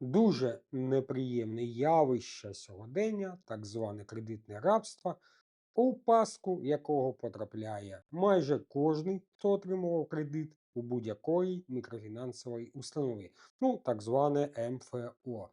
Дуже неприємне явище сьогодення, так зване кредитне рабство, у пастку якого потрапляє майже кожний, хто отримував кредит у будь-якої мікрофінансової установи, ну так зване МФО.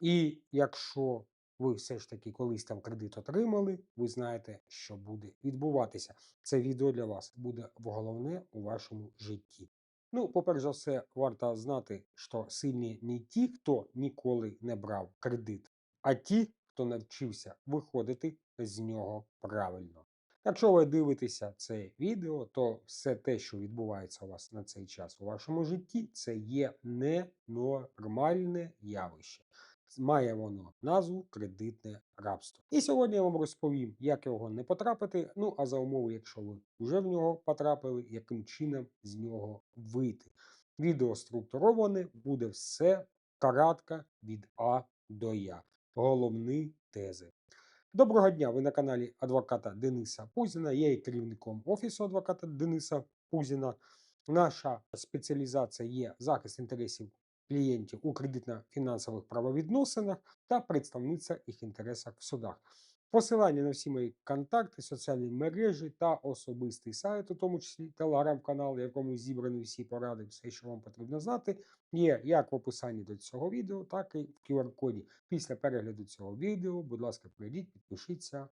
І якщо ви все ж таки колись там кредит отримали, ви знаєте, що буде відбуватися. Це відео для вас буде головне у вашому житті. Ну, по-перше за все, варто знати, що сильні не ті, хто ніколи не брав кредит, а ті, хто навчився виходити з нього правильно. Якщо ви дивитеся це відео, то все те, що відбувається у вас на цей час у вашому житті, це є ненормальне явище. Має воно назву кредитне рабство. І сьогодні я вам розповім, як його не потрапити. Ну а за умови, якщо ви вже в нього потрапили, яким чином з нього вийти. Відео структуроване, буде все коротко від А до Я. Головні тези. Доброго дня! Ви на каналі адвоката Дениса Пузіна. Я є керівником офісу адвоката Дениса Пузіна. Наша спеціалізація є захист інтересів клієнтів у кредитно-фінансових правовідносинах та представниця їх інтересах в судах. Посилання на всі мої контакти, соціальні мережі та особистий сайт, у тому числі телеграм-канал, в якому зібрані всі поради, все, що вам потрібно знати, є як в описанні до цього відео, так і в QR-коді. Після перегляду цього відео, будь ласка, прийдіть, підпишіться,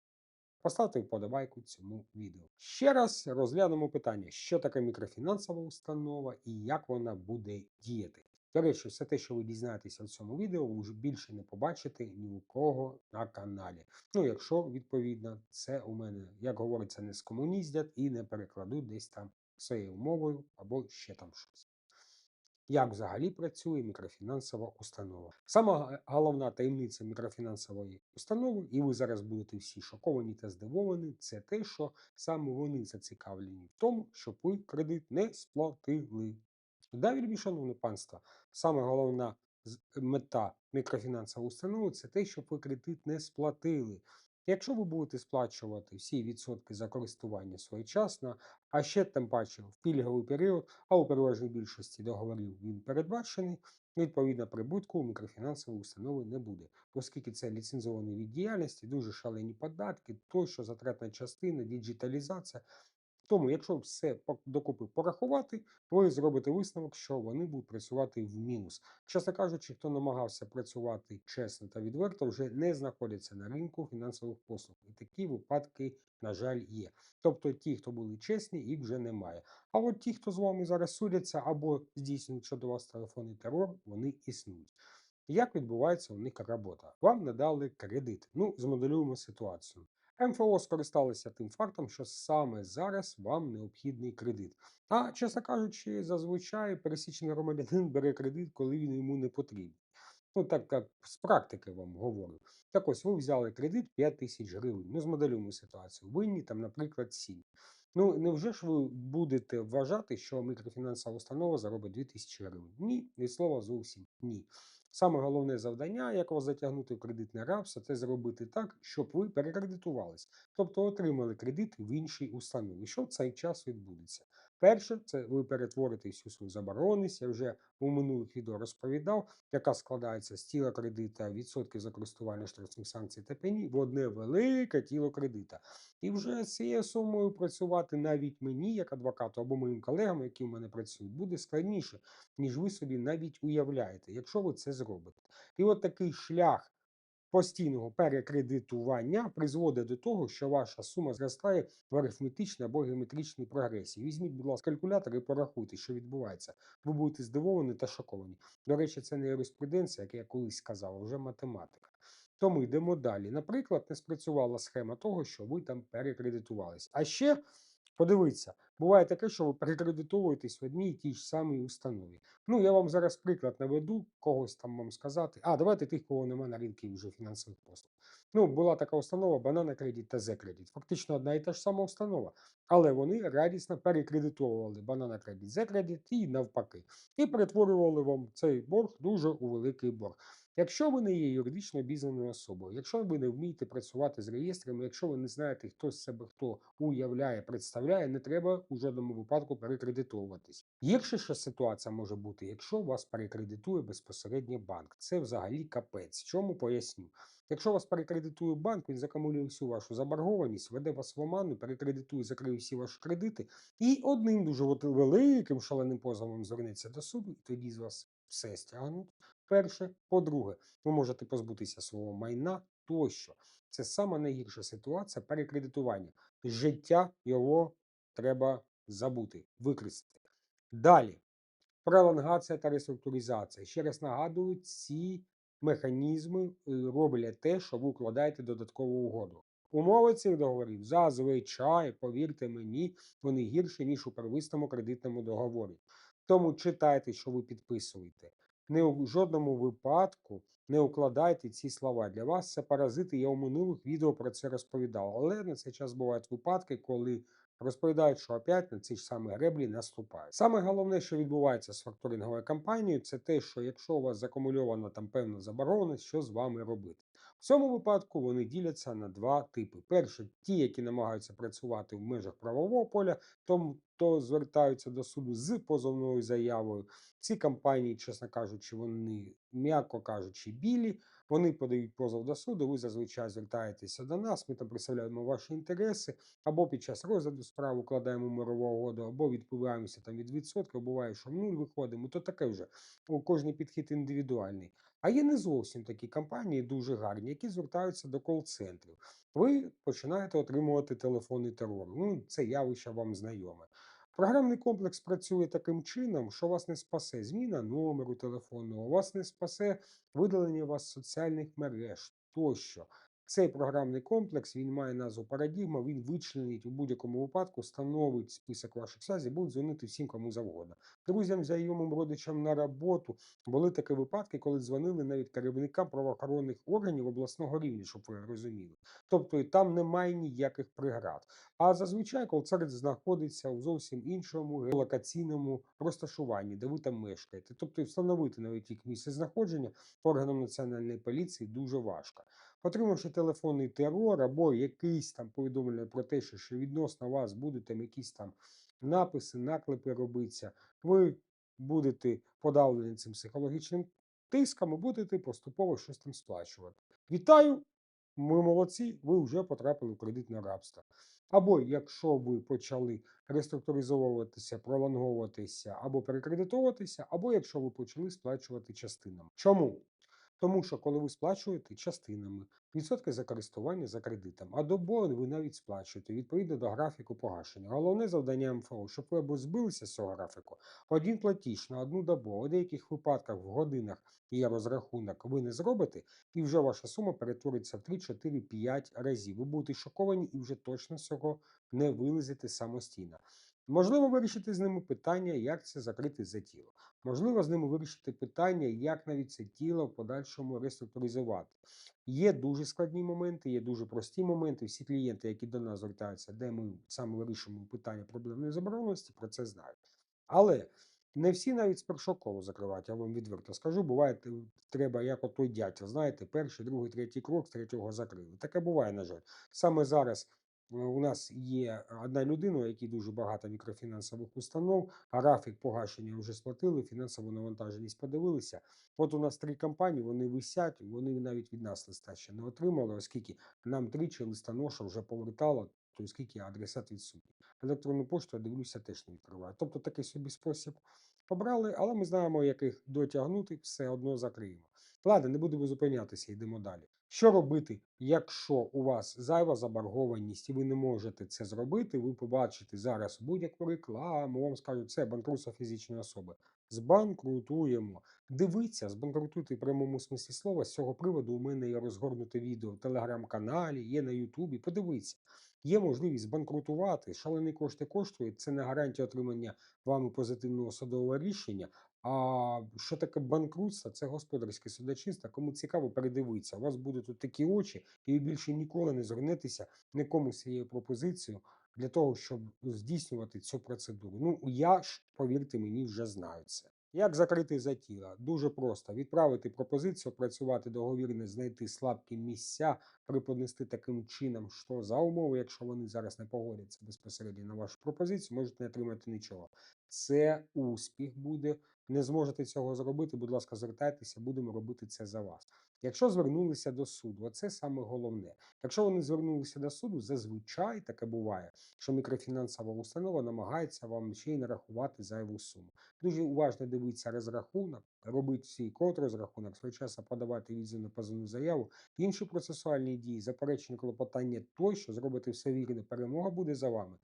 поставте вподобайку цьому відео. Ще раз розглянемо питання, що таке мікрофінансова установа і як вона буде діяти. До речі, все те, що ви дізнаєтеся в цьому відео, ви вже більше не побачите ні у кого на каналі. Ну, якщо, відповідно, це у мене, як говориться, не скомуніздять і не перекладуть десь там своєю мовою або ще там щось. Як взагалі працює мікрофінансова установа? Сама головна таємниця мікрофінансової установи, і ви зараз будете всі шоковані та здивовані, це те, що саме вони зацікавлені в тому, щоб ви кредит не сплатили. Да, вельмі шановне панство, саме головна мета мікрофінансової установи це те, щоб ви кредит не сплатили. Якщо ви будете сплачувати всі відсотки за користування своєчасно, а ще тим паче в пільговий період, а у переважній більшості договорів він передбачений, відповідно прибутку у мікрофінансової установи не буде, оскільки це ліцензований від діяльності, дуже шалені податки, тощо затратна частина, діджиталізація. Тому, якщо все докупи порахувати, ви зробите висновок, що вони будуть працювати в мінус. Чесно кажучи, хто намагався працювати чесно та відверто, вже не знаходяться на ринку фінансових послуг. І такі випадки, на жаль, є. Тобто ті, хто були чесні, їх вже немає. А от ті, хто з вами зараз судяться або здійснюють щодо вас телефонний терор, вони існують. Як відбувається у них робота? Вам надали кредит. Ну, змоделюємо ситуацію. МФО скористалися тим фактом, що саме зараз вам необхідний кредит. А, чесно кажучи, зазвичай пересічний громадянин бере кредит, коли він йому не потрібен. Ну, так як з практики вам говорю. Так ось ви взяли кредит 5 тисяч гривень. Ну, змоделюємо ситуацію. Винні там, наприклад, 7. Ну, невже ж ви будете вважати, що мікрофінансова установа заробить 2 тисячі гривень? Ні, від слова зовсім ні. Саме головне завдання, як вас затягнути в кредитне рабство, це зробити так, щоб ви перекредитувались, тобто отримали кредит в іншій установі. Що в цей час відбудеться? Перше, це ви перетворите всю свою забороненість. Я вже у минулих відео розповідав, яка складається з тіла кредита, відсотків за користування штрафних санкцій та пені в одне велике тіло кредита. І вже з цією сумою працювати навіть мені, як адвокату, або моїм колегам, які в мене працюють, буде складніше, ніж ви собі навіть уявляєте, якщо ви це зробите. І от такий шлях постійного перекредитування призводить до того, що ваша сума зростає в арифметичній або геометричній прогресії. Візьміть, будь ласка, калькулятор і порахуйте, що відбувається. Ви будете здивовані та шоковані. До речі, це не юриспруденція, як я колись сказав, а вже математика. Тому йдемо далі. Наприклад, не спрацювала схема того, що ви там перекредитувались. А ще подивіться, буває таке, що ви перекредитовуєтесь в одній і тій ж самій установі. Ну, я вам зараз приклад наведу, когось там вам сказати. А, давайте тих, кого немає на ринку вже фінансових послуг. Ну, була така установа Банана Кредит та З-Кредит. Фактично одна і та ж сама установа. Але вони радісно перекредитовували Банана Кредит, З-Кредит і навпаки. І перетворювали вам цей борг дуже у великий борг. Якщо ви не є юридично обізнаною особою, якщо ви не вмієте працювати з реєстрами, якщо ви не знаєте, хто з себе хто уявляє, представляє, не треба у жодному випадку перекредитовуватись. Гірше ще ситуація може бути, якщо вас перекредитує безпосередньо банк. Це взагалі капець. Чому поясню? Якщо вас перекредитує банк, він закамулює всю вашу заборгованість, веде вас в оману, перекредитує, закриє всі ваші кредити, і одним дуже великим шаленим позовом звернеться до суду, і тоді з вас все стягнуть. Перше, по-друге, ви можете позбутися свого майна тощо. Це сама найгірша ситуація перекредитування. Життя його треба забути, використати. Далі. Пролонгація та реструктуризація. Ще раз нагадую, ці механізми е, роблять те, що ви укладаєте додаткову угоду. Умови цих договорів зазвичай, повірте мені, вони гірші, ніж у первисному кредитному договорі. Тому читайте, що ви підписуєте. Не у жодному випадку не укладайте ці слова. Для вас це паразити. Я у минулих відео про це розповідав. Але на цей час бувають випадки, коли розповідають, що опять на ці ж самі греблі наступають. Саме головне, що відбувається з факторинговою кампанією, це те, що якщо у вас закумульована там певна заборона, що з вами робити. В цьому випадку вони діляться на два типи: перше, ті, які намагаються працювати в межах правового поля, тому то звертаються до суду з позовною заявою. Ці компанії, чесно кажучи, вони, м'яко кажучи, білі. Вони подають позов до суду. Ви зазвичай звертаєтеся до нас. Ми там представляємо ваші інтереси, або під час розгляду справи укладаємо мирову угоду, або відповідаємося там від відсотків. Буває, що в нуль виходимо. То таке вже у кожний підхід індивідуальний. А є не зовсім такі компанії, дуже гарні, які звертаються до кол-центрів. Ви починаєте отримувати телефонний терор. Ну, це явище вам знайоме. Програмний комплекс працює таким чином, що вас не спасе зміна номеру телефонного, вас не спасе видалення вас з соціальних мереж тощо. Цей програмний комплекс він має назву парадігма, він вичленить у будь-якому випадку, становить список ваших связей, будуть дзвонити всім, кому завгодно. Друзям, знайомим родичам на роботу були такі випадки, коли дзвонили навіть керівникам правоохоронних органів обласного рівня, щоб ви розуміли. Тобто там немає ніяких преград. А зазвичай колцерт знаходиться у зовсім іншому локаційному розташуванні, де ви там мешкаєте. Тобто встановити навіть їх місце знаходження органам національної поліції дуже важко. Отримавши телефонний терор або якийсь там повідомлення про те, що відносно вас будуть там якісь там написи, наклепи робитися, ви будете подавлені цим психологічним тиском і будете поступово щось там сплачувати. Вітаю! Ми молодці, ви вже потрапили в кредитне рабство. Або якщо ви почали реструктуризовуватися, пролонговуватися або перекредитовуватися, або якщо ви почали сплачувати частинами. Чому? Тому що коли ви сплачуєте частинами, відсотки за користування за кредитом, а добою ви навіть сплачуєте відповідно до графіку погашення. Головне завдання МФО, щоб ви або збилися з цього графіку, один платіж на одну добу, у деяких випадках в годинах є розрахунок, ви не зробите, і вже ваша сума перетвориться в 3, 4, 5 разів. Ви будете шоковані і вже точно з цього не вилізете самостійно. Можливо, вирішити з ними питання, як це закрити за тіло. Можливо, з ними вирішити питання, як навіть це тіло в подальшому реструктуризувати. Є дуже складні моменти, є дуже прості моменти. Всі клієнти, які до нас звертаються, де ми саме вирішуємо питання проблемної забороненості, про це знають. Але не всі навіть з першого колу закривають, я вам відверто скажу. Буває, треба як от той дятел, знаєте, перший, другий, третій крок, з третього закрили. Таке буває, на жаль. Саме зараз у нас є одна людина, у якій дуже багато мікрофінансових установ, графік погашення вже сплатили, фінансову навантаженість подивилися. От у нас три компанії, вони висять, вони навіть від нас листа ще не отримали, оскільки нам тричі листоноша вже повертало, то оскільки адресат відсутній. Електронну пошту, я дивлюся, теж не відкриває. Тобто такий собі спосіб побрали, але ми знаємо, як їх дотягнути, все одно закриємо. Ладно, не будемо зупинятися, йдемо далі. Що робити, якщо у вас зайва заборгованість і ви не можете це зробити, ви побачите зараз будь-яку рекламу, вам скажуть, це банкрутство фізичної особи. Збанкрутуємо. Дивіться, збанкрутуйте в прямому смислі слова. З цього приводу у мене є розгорнуте відео в телеграм-каналі, є на Ютубі. Подивіться, є можливість збанкрутувати. Шалені кошти коштують. Це не гарантія отримання вами позитивного судового рішення. А що таке банкрутство? Це господарське судочинство. Кому цікаво, передивіться. У вас будуть тут такі очі, і ви більше ніколи не звернетеся нікому з цією пропозицією для того, щоб здійснювати цю процедуру. Ну я ж, повірте мені, вже знаю це. Як закрити за тіла? Дуже просто. Відправити пропозицію, опрацювати договірне, знайти слабкі місця, преподнести таким чином, що за умови, якщо вони зараз не погодяться безпосередньо на вашу пропозицію, можете не отримати нічого. Це успіх буде. Не зможете цього зробити, будь ласка, звертайтеся, будемо робити це за вас. Якщо звернулися до суду, оце саме головне. Якщо вони звернулися до суду, зазвичай таке буває, що мікрофінансова установа намагається вам ще й нарахувати зайву суму. Дуже уважно дивіться розрахунок, робити свій код розрахунок, своєчасно подавати відзивну позовну заяву, інші процесуальні дії, заперечення клопотання тощо, зробити все вірно, перемога буде за вами.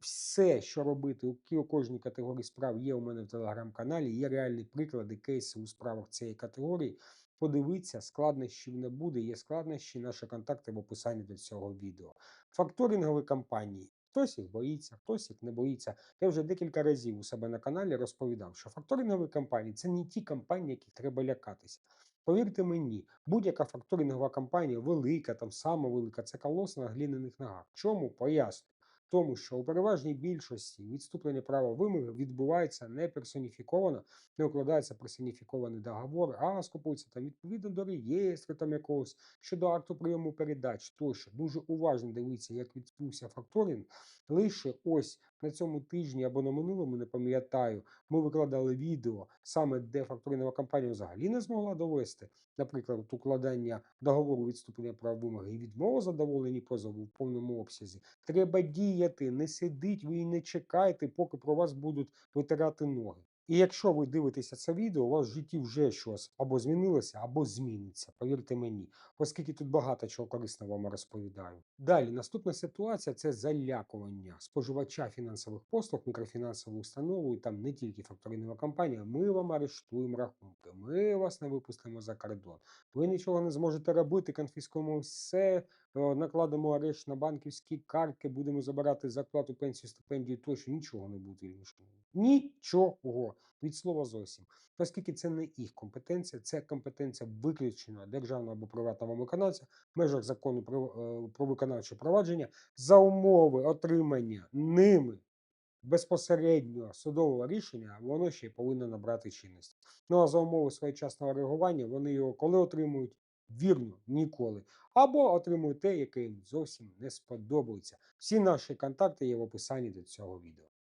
Все, що робити у кожній категорії справ, є у мене в телеграм-каналі. Є реальні приклади, кейси у справах цієї категорії. Подивіться, складнощів не буде. Є складнощі, наші контакти в описанні до цього відео. Факторингові компанії. Хтось їх боїться, хтось їх не боїться. Я вже декілька разів у себе на каналі розповідав, що факторингові компанії це не ті компанії, яких треба лякатися. Повірте мені, будь-яка факторингова компанія, велика, там сама велика, це колос на глиняних ногах. Чому? Поясню. Тому що у переважній більшості відступлення права вимоги відбувається не персоніфіковано, не укладається персоніфікований договор, а скупується там відповідно до реєстру там якогось щодо акту прийому передач тощо. Дуже уважно дивіться, як відбувся факторинг. Лише ось на цьому тижні або на минулому, не пам'ятаю, ми викладали відео, саме де факторинова компанія взагалі не змогла довести, наприклад, укладання договору відступлення прав вимоги і відмова задоволені позову в повному обсязі. Треба діяти, не сидіть ви і не чекайте, поки про вас будуть витирати ноги. І якщо ви дивитеся це відео, у вас в житті вже щось або змінилося, або зміниться. Повірте мені, оскільки тут багато чого корисного вам розповідаю. Далі, наступна ситуація це залякування споживача фінансових послуг, мікрофінансової установи, і там не тільки факторинова компанія. Ми вам арештуємо рахунки, ми вас не випустимо за кордон. Ви нічого не зможете робити, конфіскуємо все, накладемо арешт на банківські картки, будемо забирати зарплату, пенсію, стипендію, тощо нічого не буде. Нічого від слова зовсім. Оскільки це не їх компетенція, це компетенція виключена державного або приватного виконавця в межах закону про, е, про виконавче провадження за умови отримання ними безпосереднього судового рішення, воно ще й повинно набрати чинності. Ну а за умови своєчасного реагування вони його коли отримують? Вірно, ніколи. Або отримують те, яке їм зовсім не сподобається. Всі наші контакти є в описанні до цього відео.